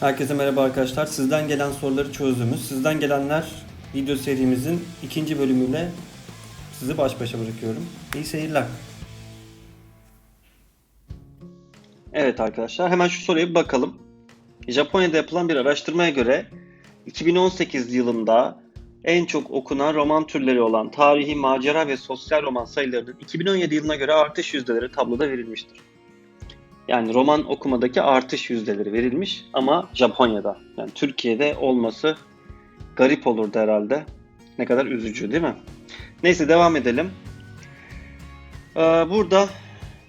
Herkese merhaba arkadaşlar. Sizden gelen soruları çözdüğümüz Sizden Gelenler video serimizin ikinci bölümüyle sizi baş başa bırakıyorum. İyi seyirler. Evet arkadaşlar hemen şu soruya bir bakalım. Japonya'da yapılan bir araştırmaya göre 2018 yılında en çok okunan roman türleri olan tarihi, macera ve sosyal roman sayılarının 2017 yılına göre artış yüzdeleri tabloda verilmiştir. Yani roman okumadaki artış yüzdeleri verilmiş ama Japonya'da. Yani Türkiye'de olması garip olurdu herhalde. Ne kadar üzücü değil mi? Neyse devam edelim. Ee, burada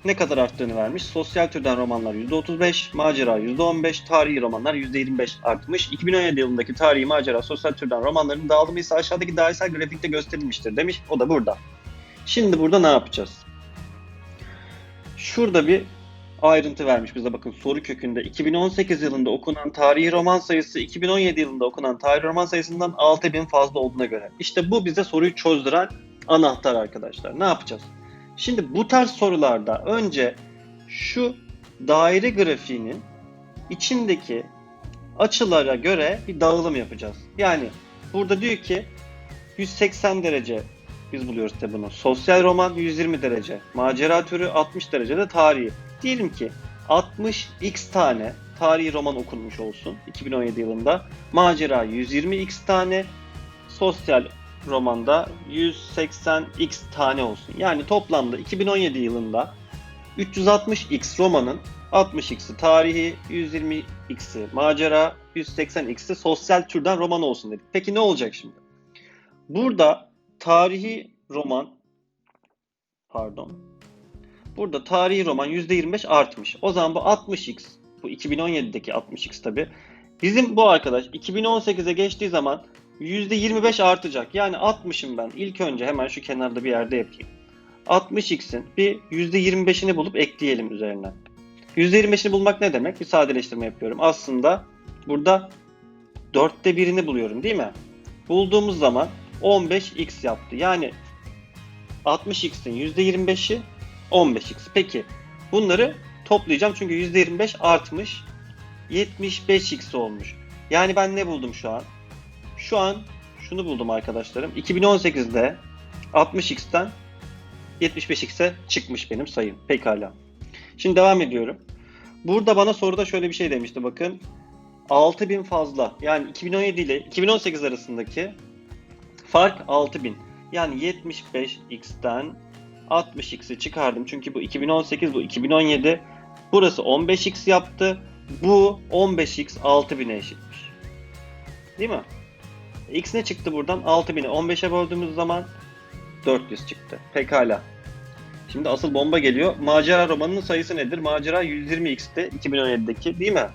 ne kadar arttığını vermiş. Sosyal türden romanlar %35, macera %15, tarihi romanlar %25 artmış. 2017 yılındaki tarihi, macera, sosyal türden romanların dağılımı ise aşağıdaki dairesel grafikte gösterilmiştir demiş. O da burada. Şimdi burada ne yapacağız? Şurada bir ayrıntı vermiş bize bakın soru kökünde 2018 yılında okunan tarihi roman sayısı 2017 yılında okunan tarihi roman sayısından 6000 fazla olduğuna göre. İşte bu bize soruyu çözdüren anahtar arkadaşlar. Ne yapacağız? Şimdi bu tarz sorularda önce şu daire grafiğinin içindeki açılara göre bir dağılım yapacağız. Yani burada diyor ki 180 derece biz buluyoruz tabi bunu. Sosyal roman 120 derece, macera türü 60 derecede tarihi. Diyelim ki 60x tane tarihi roman okunmuş olsun 2017 yılında. Macera 120x tane, sosyal romanda 180x tane olsun. Yani toplamda 2017 yılında 360x romanın 60x'i tarihi, 120x'i macera, 180x'i sosyal türden roman olsun dedik. Peki ne olacak şimdi? Burada tarihi roman pardon Burada tarihi roman %25 artmış. O zaman bu 60x, bu 2017'deki 60x tabi. Bizim bu arkadaş 2018'e geçtiği zaman %25 artacak. Yani 60'ım ben. İlk önce hemen şu kenarda bir yerde yapayım. 60x'in bir %25'ini bulup ekleyelim üzerine. %25'ini bulmak ne demek? Bir sadeleştirme yapıyorum. Aslında burada 4'te birini buluyorum değil mi? Bulduğumuz zaman 15x yaptı. Yani 60x'in %25'i 15x. Peki bunları toplayacağım çünkü %25 artmış. 75x olmuş. Yani ben ne buldum şu an? Şu an şunu buldum arkadaşlarım. 2018'de 60x'ten 75x'e çıkmış benim sayım. Pekala. Şimdi devam ediyorum. Burada bana soruda şöyle bir şey demişti bakın. 6000 fazla. Yani 2017 ile 2018 arasındaki fark 6000. Yani 75x'ten 60x'i çıkardım. Çünkü bu 2018, bu 2017. Burası 15x yaptı. Bu 15x 6000'e eşitmiş. Değil mi? X ne çıktı buradan? 6000'i 15'e böldüğümüz zaman 400 çıktı. Pekala. Şimdi asıl bomba geliyor. Macera romanının sayısı nedir? Macera 120x'te 2017'deki değil mi?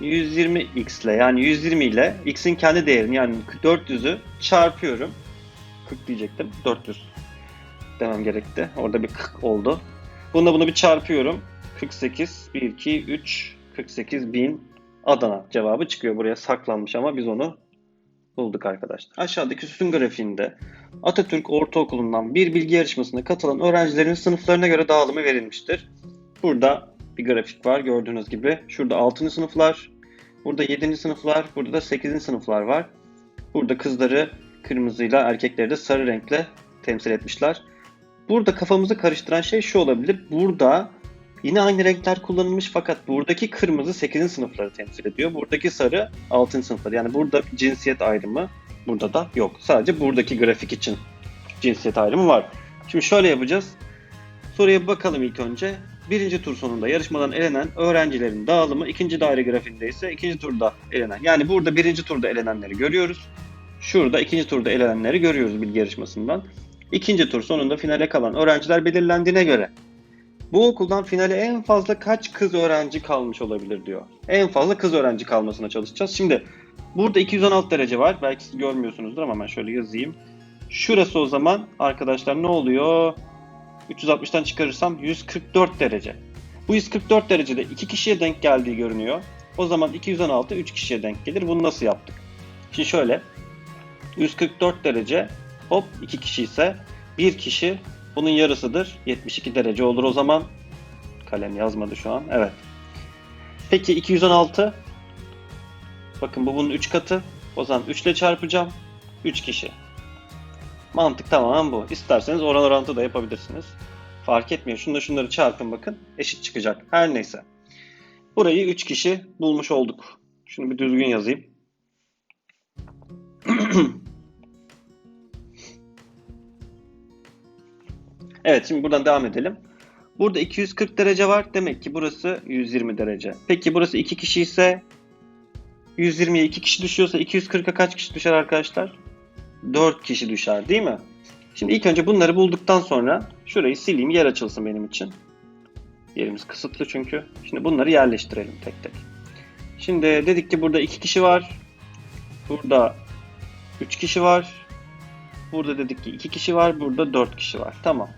120x ile yani 120 ile x'in kendi değerini yani 400'ü çarpıyorum. 40 diyecektim. 400 demem gerekti. Orada bir 40 oldu. Bununla bunu bir çarpıyorum. 48, 1, 2, 3, 48 bin Adana cevabı çıkıyor. Buraya saklanmış ama biz onu bulduk arkadaşlar. Aşağıdaki sütun grafiğinde Atatürk Ortaokulu'ndan bir bilgi yarışmasına katılan öğrencilerin sınıflarına göre dağılımı verilmiştir. Burada bir grafik var gördüğünüz gibi. Şurada 6. sınıflar, burada 7. sınıflar, burada da 8. sınıflar var. Burada kızları kırmızıyla, erkekleri de sarı renkle temsil etmişler. Burada kafamızı karıştıran şey şu olabilir. Burada yine aynı renkler kullanılmış fakat buradaki kırmızı 8. sınıfları temsil ediyor. Buradaki sarı 6. sınıfları. Yani burada cinsiyet ayrımı burada da yok. Sadece buradaki grafik için cinsiyet ayrımı var. Şimdi şöyle yapacağız. Soruya bakalım ilk önce. Birinci tur sonunda yarışmadan elenen öğrencilerin dağılımı ikinci daire grafiğinde ise ikinci turda elenen. Yani burada birinci turda elenenleri görüyoruz. Şurada ikinci turda elenenleri görüyoruz bilgi yarışmasından. İkinci tur sonunda finale kalan öğrenciler belirlendiğine göre bu okuldan finale en fazla kaç kız öğrenci kalmış olabilir diyor. En fazla kız öğrenci kalmasına çalışacağız. Şimdi burada 216 derece var. Belki siz görmüyorsunuzdur ama ben şöyle yazayım. Şurası o zaman arkadaşlar ne oluyor? 360'tan çıkarırsam 144 derece. Bu 144 derecede 2 kişiye denk geldiği görünüyor. O zaman 216 3 kişiye denk gelir. Bunu nasıl yaptık? Şimdi şöyle 144 derece hop 2 kişi ise 1 kişi bunun yarısıdır. 72 derece olur o zaman. Kalem yazmadı şu an. Evet. Peki 216 Bakın bu bunun 3 katı. O zaman 3 ile çarpacağım. 3 kişi. Mantık tamamen bu. İsterseniz oran orantı da yapabilirsiniz. Fark etmiyor. Şunları şunları çarpın bakın. Eşit çıkacak. Her neyse. Burayı 3 kişi bulmuş olduk. Şunu bir düzgün yazayım. evet şimdi buradan devam edelim. Burada 240 derece var. Demek ki burası 120 derece. Peki burası 2 kişi ise 120'ye 2 kişi düşüyorsa 240'a kaç kişi düşer arkadaşlar? 4 kişi düşer değil mi? Şimdi ilk önce bunları bulduktan sonra şurayı sileyim yer açılsın benim için. Yerimiz kısıtlı çünkü. Şimdi bunları yerleştirelim tek tek. Şimdi dedik ki burada 2 kişi var. Burada 3 kişi var. Burada dedik ki 2 kişi var. Burada 4 kişi var. Tamam.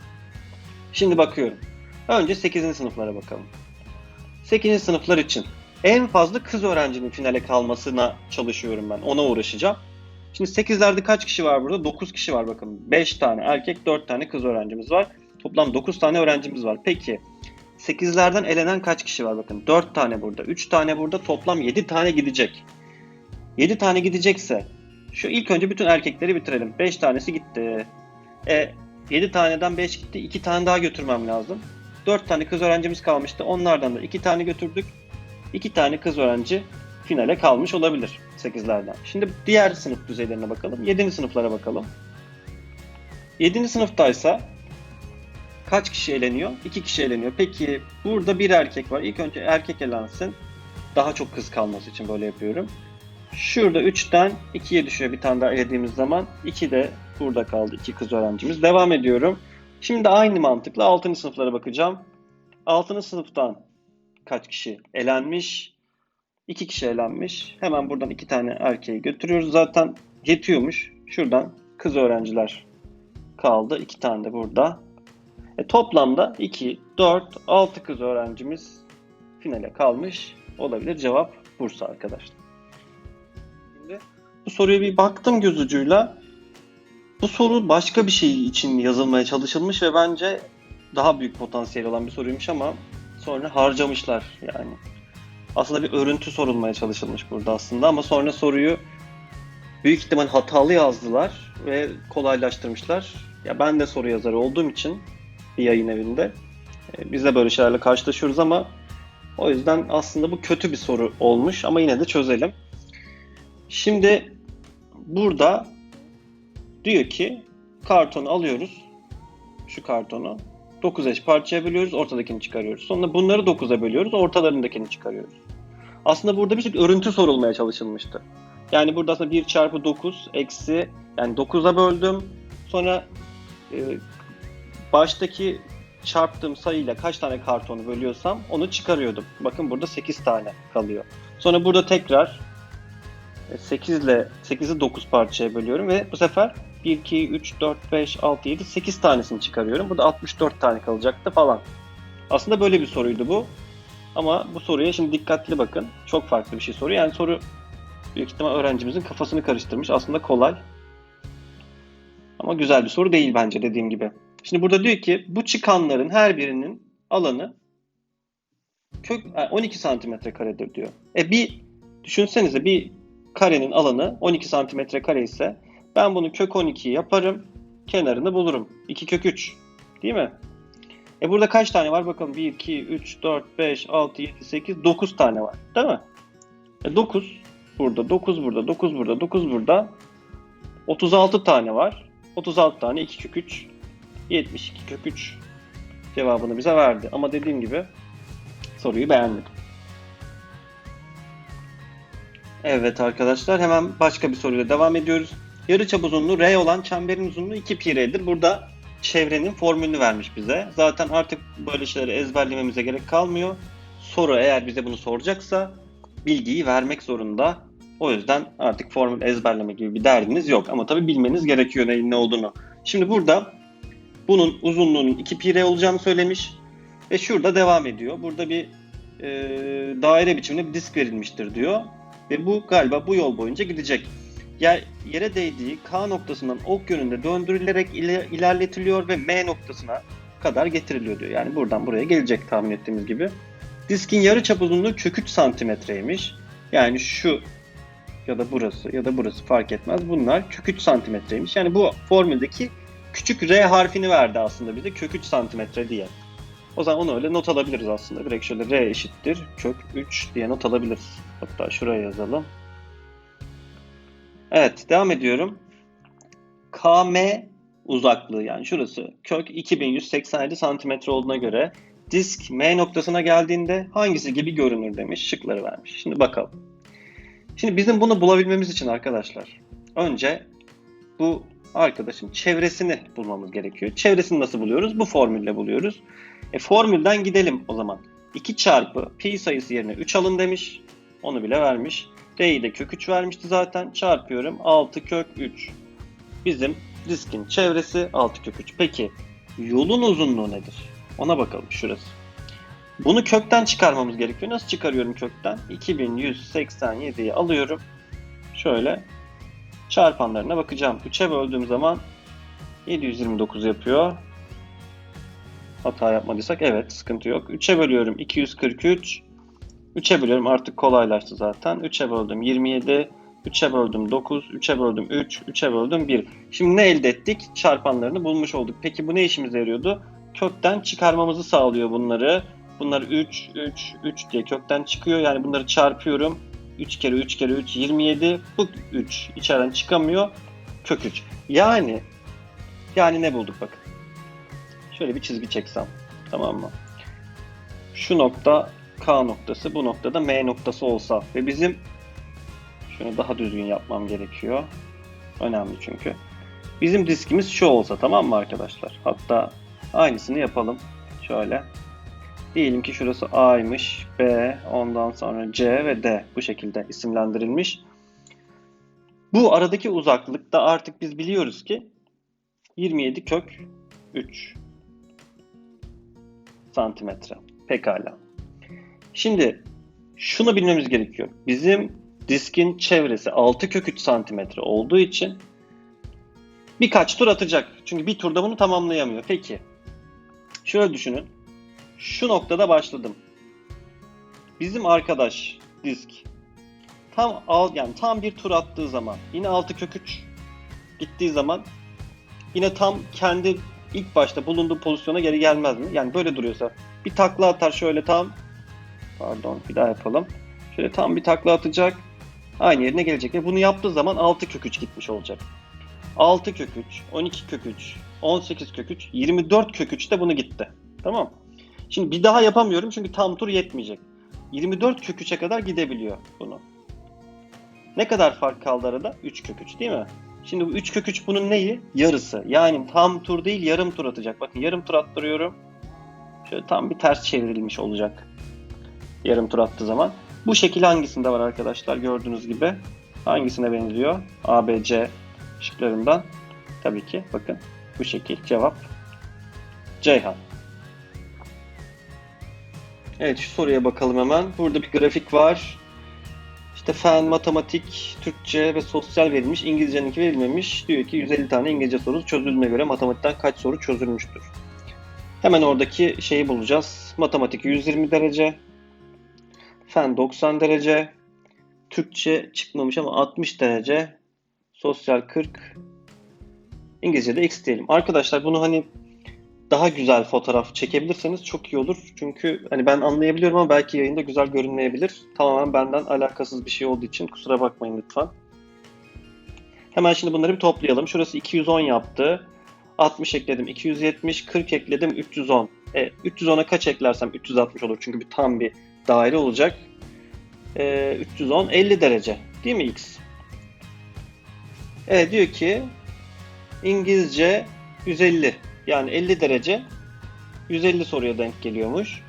Şimdi bakıyorum. Önce 8. sınıflara bakalım. 8. sınıflar için en fazla kız öğrencinin finale kalmasına çalışıyorum ben. Ona uğraşacağım. Şimdi 8'lerde kaç kişi var burada? 9 kişi var bakın. 5 tane erkek, 4 tane kız öğrencimiz var. Toplam 9 tane öğrencimiz var. Peki 8'lerden elenen kaç kişi var bakın? 4 tane burada, 3 tane burada. Toplam 7 tane gidecek. 7 tane gidecekse şu ilk önce bütün erkekleri bitirelim. 5 tanesi gitti. E 7 taneden 5 gitti. 2 tane daha götürmem lazım. 4 tane kız öğrencimiz kalmıştı. Onlardan da 2 tane götürdük. 2 tane kız öğrenci finale kalmış olabilir 8'lerden. Şimdi diğer sınıf düzeylerine bakalım. 7. sınıflara bakalım. 7. sınıftaysa kaç kişi eleniyor? 2 kişi eleniyor. Peki burada bir erkek var. İlk önce erkek elensin. Daha çok kız kalması için böyle yapıyorum. Şurada 3'ten 2'ye düşüyor bir tane daha elediğimiz zaman. 2 de burada kaldı. 2 kız öğrencimiz. Devam ediyorum. Şimdi aynı mantıkla 6. sınıflara bakacağım. 6. sınıftan kaç kişi elenmiş? 2 kişi elenmiş. Hemen buradan 2 tane erkeği götürüyoruz. Zaten yetiyormuş. Şuradan kız öğrenciler kaldı. 2 tane de burada. E, toplamda 2, 4, 6 kız öğrencimiz finale kalmış olabilir. Cevap Bursa arkadaşlar. Şimdi bu soruya bir baktım göz ucuyla. Bu soru başka bir şey için yazılmaya çalışılmış ve bence daha büyük potansiyel olan bir soruymuş ama sonra harcamışlar yani. Aslında bir örüntü sorulmaya çalışılmış burada aslında ama sonra soruyu büyük ihtimal hatalı yazdılar ve kolaylaştırmışlar. Ya ben de soru yazarı olduğum için bir yayın evinde e, biz de böyle şeylerle karşılaşıyoruz ama o yüzden aslında bu kötü bir soru olmuş ama yine de çözelim. Şimdi burada diyor ki kartonu alıyoruz. Şu kartonu 9 eş parçaya bölüyoruz, ortadakini çıkarıyoruz. Sonra bunları 9'a bölüyoruz, ortalarındakini çıkarıyoruz. Aslında burada bir şey örüntü sorulmaya çalışılmıştı. Yani burada aslında 1 çarpı 9 eksi yani 9'a böldüm. Sonra e, baştaki çarptığım sayıyla kaç tane kartonu bölüyorsam onu çıkarıyordum. Bakın burada 8 tane kalıyor. Sonra burada tekrar 8 ile 8'i 9 parçaya bölüyorum ve bu sefer 1, 2, 3, 4, 5, 6, 7, 8 tanesini çıkarıyorum. Burada 64 tane kalacaktı falan. Aslında böyle bir soruydu bu. Ama bu soruya şimdi dikkatli bakın. Çok farklı bir şey soruyor. Yani soru büyük ihtimal öğrencimizin kafasını karıştırmış. Aslında kolay. Ama güzel bir soru değil bence dediğim gibi. Şimdi burada diyor ki bu çıkanların her birinin alanı kök 12 santimetre karedir diyor. E bir düşünsenize bir karenin alanı 12 santimetre kare ise ben bunu kök 12 yaparım. Kenarını bulurum. 2 kök 3. Değil mi? E burada kaç tane var? Bakalım 1, 2, 3, 4, 5, 6, 7, 8, 9 tane var. Değil mi? E 9 burada, 9 burada, 9 burada, 9 burada. 36 tane var. 36 tane 2 kök 3. 72 kök 3 cevabını bize verdi. Ama dediğim gibi soruyu beğenmedim. Evet arkadaşlar hemen başka bir soruyla devam ediyoruz. Yarıçap uzunluğu R olan çemberin uzunluğu 2 pi R'dir. Burada çevrenin formülünü vermiş bize. Zaten artık böyle şeyleri ezberlememize gerek kalmıyor. Soru eğer bize bunu soracaksa bilgiyi vermek zorunda. O yüzden artık formül ezberleme gibi bir derdiniz yok. Ama tabii bilmeniz gerekiyor neyin ne olduğunu. Şimdi burada bunun uzunluğunun 2 pi r olacağını söylemiş. Ve şurada devam ediyor. Burada bir e, daire biçiminde bir disk verilmiştir diyor. Ve bu galiba bu yol boyunca gidecek. Yer, yere değdiği K noktasından ok yönünde döndürülerek ile, ilerletiliyor ve M noktasına kadar getiriliyor diyor. Yani buradan buraya gelecek tahmin ettiğimiz gibi. Diskin yarı çap uzunluğu 3 santimetreymiş. Yani şu ya da burası ya da burası fark etmez. Bunlar kök 3 santimetreymiş. Yani bu formüldeki küçük R harfini verdi aslında bize kök 3 santimetre diye. O zaman onu öyle not alabiliriz aslında. Direkt şöyle R eşittir kök 3 diye not alabiliriz. Hatta şuraya yazalım. Evet devam ediyorum. KM uzaklığı yani şurası kök 2187 santimetre olduğuna göre disk M noktasına geldiğinde hangisi gibi görünür demiş. Şıkları vermiş. Şimdi bakalım. Şimdi bizim bunu bulabilmemiz için arkadaşlar önce bu arkadaşın çevresini bulmamız gerekiyor. Çevresini nasıl buluyoruz? Bu formülle buluyoruz. E, formülden gidelim o zaman. 2 çarpı pi sayısı yerine 3 alın demiş. Onu bile vermiş. D'yi de kök 3 vermişti zaten. Çarpıyorum 6 kök 3. Bizim diskin çevresi 6 kök 3. Peki yolun uzunluğu nedir? Ona bakalım şurası. Bunu kökten çıkarmamız gerekiyor. Nasıl çıkarıyorum kökten? 2187'yi alıyorum. Şöyle çarpanlarına bakacağım. 3'e böldüğüm zaman 729 yapıyor. Hata yapmadıysak evet sıkıntı yok. 3'e bölüyorum 243. 3'e bölüyorum artık kolaylaştı zaten. 3'e böldüm 27. 3'e böldüm 9. 3'e böldüm 3. 3'e böldüm 1. Şimdi ne elde ettik? Çarpanlarını bulmuş olduk. Peki bu ne işimize yarıyordu? Kökten çıkarmamızı sağlıyor bunları. Bunlar 3, 3, 3 diye kökten çıkıyor. Yani bunları çarpıyorum. 3 kere 3 kere 3 27. Bu 3 içeriden çıkamıyor. Kök 3. Yani yani ne bulduk bakın. Şöyle bir çizgi çeksem. Tamam mı? Şu nokta K noktası, bu noktada M noktası olsa ve bizim şunu daha düzgün yapmam gerekiyor. Önemli çünkü. Bizim diskimiz şu olsa tamam mı arkadaşlar? Hatta aynısını yapalım. Şöyle. Diyelim ki şurası A'ymış, B, ondan sonra C ve D bu şekilde isimlendirilmiş. Bu aradaki uzaklıkta artık biz biliyoruz ki 27 kök 3 santimetre. Pekala. Şimdi şunu bilmemiz gerekiyor. Bizim diskin çevresi 6 kök 3 santimetre olduğu için birkaç tur atacak. Çünkü bir turda bunu tamamlayamıyor. Peki. Şöyle düşünün. Şu noktada başladım. Bizim arkadaş disk tam al yani tam bir tur attığı zaman yine 6 kök 3 gittiği zaman yine tam kendi ilk başta bulunduğu pozisyona geri gelmez mi? Yani böyle duruyorsa bir takla atar şöyle tam pardon bir daha yapalım. Şöyle tam bir takla atacak. Aynı yerine gelecek ve bunu yaptığı zaman 6 kök 3 gitmiş olacak. 6 kök 3, 12 kök 3, 18 kök 3, 24 kök 3 de bunu gitti. Tamam. Şimdi bir daha yapamıyorum çünkü tam tur yetmeyecek. 24 kök 3'e kadar gidebiliyor bunu. Ne kadar fark kaldı arada? 3 kök 3 değil mi? Şimdi bu 3 kök 3 bunun neyi? Yarısı. Yani tam tur değil yarım tur atacak. Bakın yarım tur attırıyorum. Şöyle tam bir ters çevrilmiş olacak. Yarım tur attığı zaman. Bu şekil hangisinde var arkadaşlar? Gördüğünüz gibi. Hangisine benziyor? A, B, C şıklarından. Tabii ki bakın bu şekil cevap Ceyhan. Evet şu soruya bakalım hemen. Burada bir grafik var. İşte fen, matematik, Türkçe ve sosyal verilmiş. İngilizceninki verilmemiş. Diyor ki 150 tane İngilizce sorusu çözüldüğüne göre matematikten kaç soru çözülmüştür? Hemen oradaki şeyi bulacağız. Matematik 120 derece. Fen 90 derece. Türkçe çıkmamış ama 60 derece. Sosyal 40. İngilizce'de X diyelim. Arkadaşlar bunu hani daha güzel fotoğraf çekebilirseniz çok iyi olur. Çünkü hani ben anlayabiliyorum ama belki yayında güzel görünmeyebilir. Tamamen benden alakasız bir şey olduğu için kusura bakmayın lütfen. Hemen şimdi bunları bir toplayalım. Şurası 210 yaptı. 60 ekledim 270, 40 ekledim 310. E, 310'a kaç eklersem 360 olur çünkü bir tam bir daire olacak. E, 310 50 derece değil mi x? Evet diyor ki İngilizce 150 yani 50 derece 150 soruya denk geliyormuş.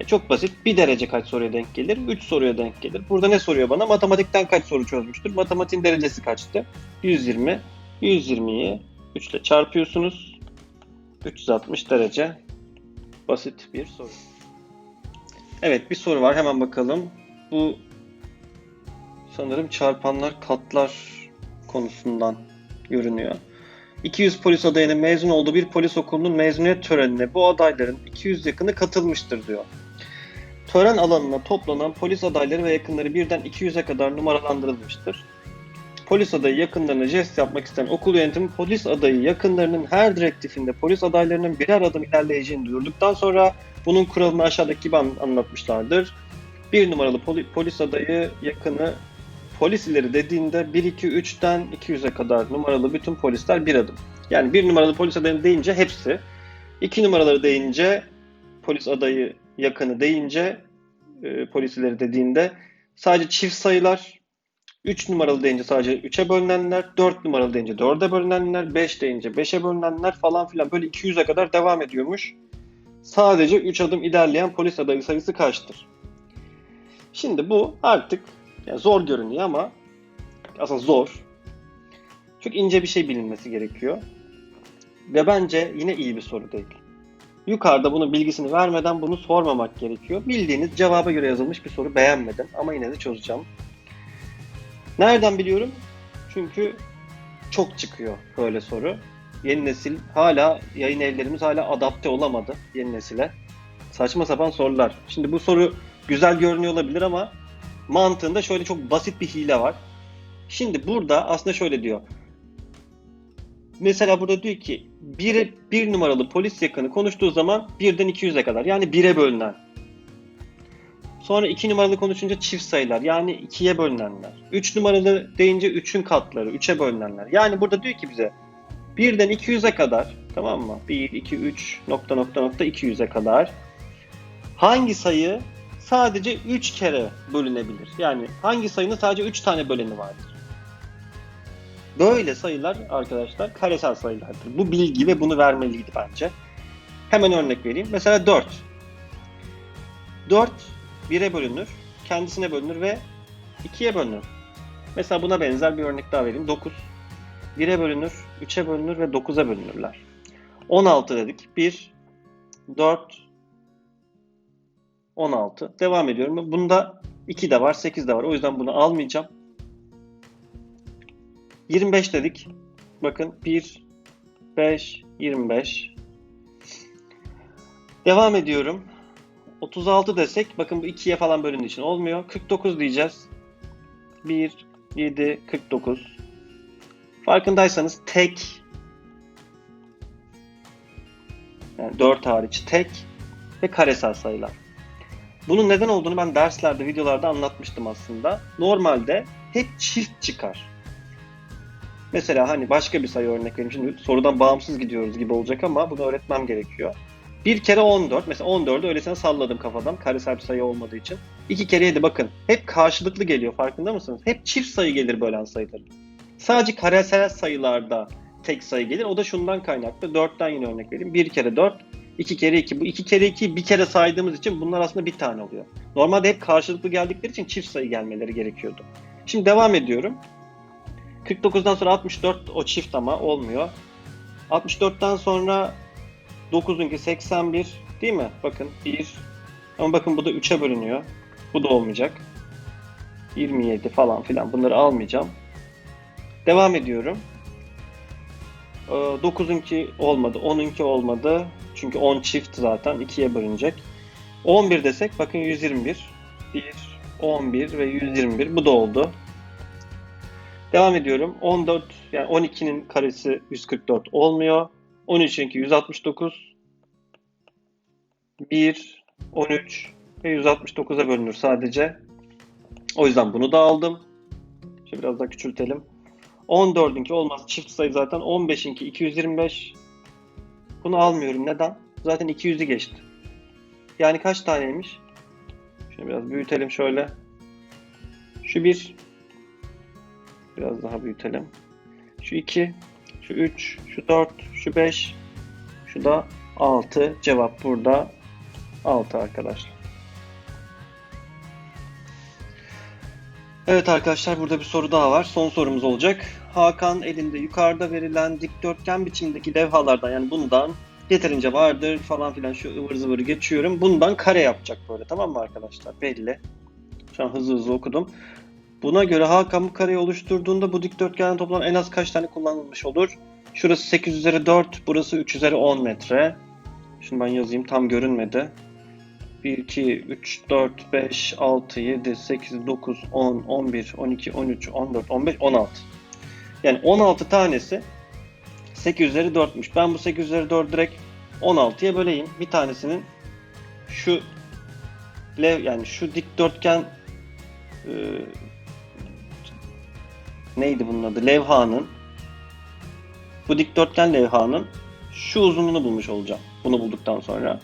E çok basit. 1 derece kaç soruya denk gelir? 3 soruya denk gelir. Burada ne soruyor bana? Matematikten kaç soru çözmüştür? Matematiğin derecesi kaçtı? 120. 120'yi 3 ile çarpıyorsunuz. 360 derece. Basit bir soru. Evet bir soru var. Hemen bakalım. Bu sanırım çarpanlar katlar konusundan görünüyor. 200 polis adayının mezun olduğu bir polis okulunun mezuniyet törenine bu adayların 200 yakını katılmıştır diyor. Tören alanına toplanan polis adayları ve yakınları birden 200'e kadar numaralandırılmıştır. Polis adayı yakınlarına jest yapmak isteyen okul yönetimi polis adayı yakınlarının her direktifinde polis adaylarının birer adım ilerleyeceğini duyurduktan sonra bunun kuralını aşağıdaki gibi an- anlatmışlardır. Bir numaralı poli- polis adayı yakını polis ileri dediğinde 1, 2, 3'ten 200'e kadar numaralı bütün polisler bir adım. Yani bir numaralı polis adayı deyince hepsi. İki numaraları deyince polis adayı yakını deyince e, polis dediğinde sadece çift sayılar 3 numaralı deyince sadece 3'e bölünenler, 4 numaralı deyince 4'e bölünenler, 5 deyince 5'e bölünenler falan filan böyle 200'e kadar devam ediyormuş. Sadece 3 adım ilerleyen polis adayı sayısı kaçtır? Şimdi bu artık yani zor görünüyor ama aslında zor. Çok ince bir şey bilinmesi gerekiyor. Ve bence yine iyi bir soru değil. Yukarıda bunun bilgisini vermeden bunu sormamak gerekiyor. Bildiğiniz cevaba göre yazılmış bir soru beğenmedim ama yine de çözeceğim. Nereden biliyorum? Çünkü çok çıkıyor böyle soru. Yeni nesil hala yayın evlerimiz hala adapte olamadı yeni nesile. Saçma sapan sorular. Şimdi bu soru güzel görünüyor olabilir ama mantığında şöyle çok basit bir hile var. Şimdi burada aslında şöyle diyor. Mesela burada diyor ki bir, bir numaralı polis yakını konuştuğu zaman birden 200'e kadar yani 1'e bölünen. Sonra 2 numaralı konuşunca çift sayılar yani 2'ye bölünenler. 3 numaralı deyince 3'ün katları 3'e bölünenler. Yani burada diyor ki bize birden 200'e kadar tamam mı? 1, 2, 3 nokta nokta nokta 200'e kadar hangi sayı sadece 3 kere bölünebilir? Yani hangi sayının sadece 3 tane böleni vardır? Böyle sayılar arkadaşlar karesel sayılardır. Bu bilgi ve bunu vermeliydi bence. Hemen örnek vereyim. Mesela 4. 4 1'e bölünür, kendisine bölünür ve 2'ye bölünür. Mesela buna benzer bir örnek daha vereyim. 9. 1'e bölünür, 3'e bölünür ve 9'a bölünürler. 16 dedik. 1, 4, 16. Devam ediyorum. Bunda 2 de var, 8 de var. O yüzden bunu almayacağım. 25 dedik. Bakın 1, 5, 25. Devam ediyorum. 36 desek bakın bu 2'ye falan bölündüğü için olmuyor. 49 diyeceğiz. 1, 7, 49. Farkındaysanız tek yani 4 hariç tek ve karesel sayılar. Bunun neden olduğunu ben derslerde, videolarda anlatmıştım aslında. Normalde hep çift çıkar. Mesela hani başka bir sayı örnek vereyim. Şimdi sorudan bağımsız gidiyoruz gibi olacak ama bunu öğretmem gerekiyor. Bir kere 14. Mesela 14'ü öylesine salladım kafadan. Karesel bir sayı olmadığı için. İki kere 7 bakın. Hep karşılıklı geliyor farkında mısınız? Hep çift sayı gelir bölen sayılar. Sadece karesel sayılarda tek sayı gelir. O da şundan kaynaklı. 4'ten yine örnek vereyim. Bir kere 4, iki kere 2. Bu iki kere 2'yi bir kere saydığımız için bunlar aslında bir tane oluyor. Normalde hep karşılıklı geldikleri için çift sayı gelmeleri gerekiyordu. Şimdi devam ediyorum. 49'dan sonra 64 o çift ama olmuyor. 64'ten sonra 9'unki 81 değil mi? Bakın 1 ama bakın bu da 3'e bölünüyor. Bu da olmayacak. 27 falan filan bunları almayacağım. Devam ediyorum. 9'unki olmadı. 10'unki olmadı. Çünkü 10 çift zaten 2'ye bölünecek. 11 desek bakın 121. 1, 11 ve 121 bu da oldu. Devam ediyorum. 14 yani 12'nin karesi 144 olmuyor. 13'ünki 169. 1, 13 ve 169'a bölünür sadece. O yüzden bunu da aldım. Şimdi biraz daha küçültelim. 14'ünki olmaz. Çift sayı zaten. 15'inki 225. Bunu almıyorum. Neden? Zaten 200'ü geçti. Yani kaç taneymiş? Şimdi biraz büyütelim şöyle. Şu 1. Biraz daha büyütelim. Şu 2. Şu 3. Şu 4. Şu 5. Şu da 6. Cevap burada 6 arkadaşlar. Evet arkadaşlar burada bir soru daha var. Son sorumuz olacak. Hakan elinde yukarıda verilen dikdörtgen biçimdeki levhalardan yani bundan yeterince vardır falan filan şu ıvır zıvırı geçiyorum. Bundan kare yapacak böyle tamam mı arkadaşlar? Belli. Şu an hızlı hızlı okudum. Buna göre Hakan bu kareyi oluşturduğunda bu dikdörtgenden toplam en az kaç tane kullanılmış olur? Şurası 8 üzeri 4, burası 3 üzeri 10 metre. Şimdi ben yazayım tam görünmedi. 1, 2, 3, 4, 5, 6, 7, 8, 9, 10, 11, 12, 13, 14, 15, 16. Yani 16 tanesi 8 üzeri 4'müş. Ben bu 8 üzeri 4'ü direkt 16'ya böleyim. Bir tanesinin şu lev yani şu dikdörtgen e, neydi bunun adı? Levhanın bu dikdörtgen levhanın şu uzunluğunu bulmuş olacağım. Bunu bulduktan sonra.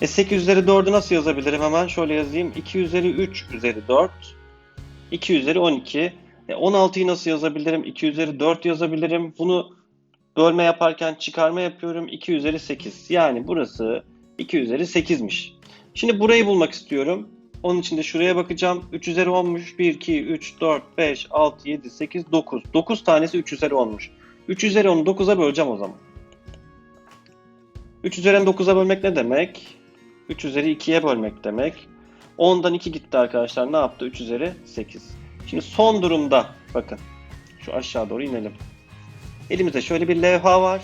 E 8 üzeri 4'ü nasıl yazabilirim? Hemen şöyle yazayım. 2 üzeri 3 üzeri 4. 2 üzeri 12. E 16'yı nasıl yazabilirim? 2 üzeri 4 yazabilirim. Bunu bölme yaparken çıkarma yapıyorum. 2 üzeri 8. Yani burası 2 üzeri 8'miş. Şimdi burayı bulmak istiyorum. Onun için de şuraya bakacağım. 3 üzeri 10'muş. 1, 2, 3, 4, 5, 6, 7, 8, 9. 9 tanesi 3 üzeri 10'muş. 3 üzeri 10'u 9'a böleceğim o zaman. 3 üzeri 9'a bölmek ne demek? 3 üzeri 2'ye bölmek demek. 10'dan 2 gitti arkadaşlar. Ne yaptı? 3 üzeri 8. Şimdi son durumda bakın. Şu aşağı doğru inelim. Elimizde şöyle bir levha var.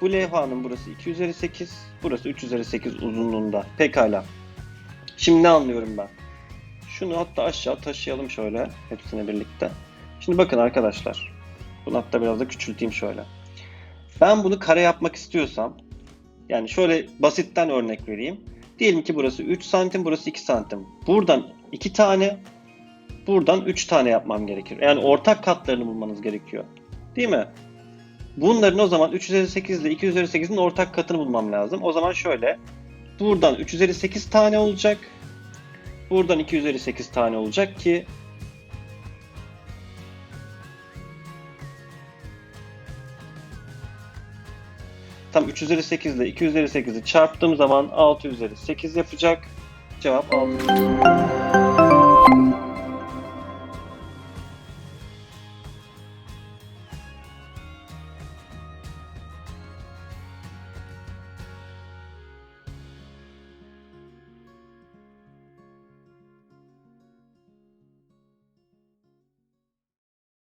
Bu levhanın burası 2 üzeri 8. Burası 3 üzeri 8 uzunluğunda. Pekala. Şimdi ne anlıyorum ben? Şunu hatta aşağı taşıyalım şöyle. Hepsine birlikte. Şimdi bakın arkadaşlar. Bunu hatta biraz da küçülteyim şöyle. Ben bunu kare yapmak istiyorsam yani şöyle basitten örnek vereyim. Diyelim ki burası 3 santim, burası 2 santim. Buradan 2 tane, buradan 3 tane yapmam gerekir. Yani ortak katlarını bulmanız gerekiyor. Değil mi? Bunların o zaman 3 üzeri 8 ile 2 üzeri 8'in ortak katını bulmam lazım. O zaman şöyle. Buradan 3 üzeri 8 tane olacak. Buradan 2 üzeri 8 tane olacak ki Tam 3 üzeri 8 ile 2 üzeri 8'i çarptığım zaman 6 üzeri 8 yapacak. Cevap 6 üzeri 8.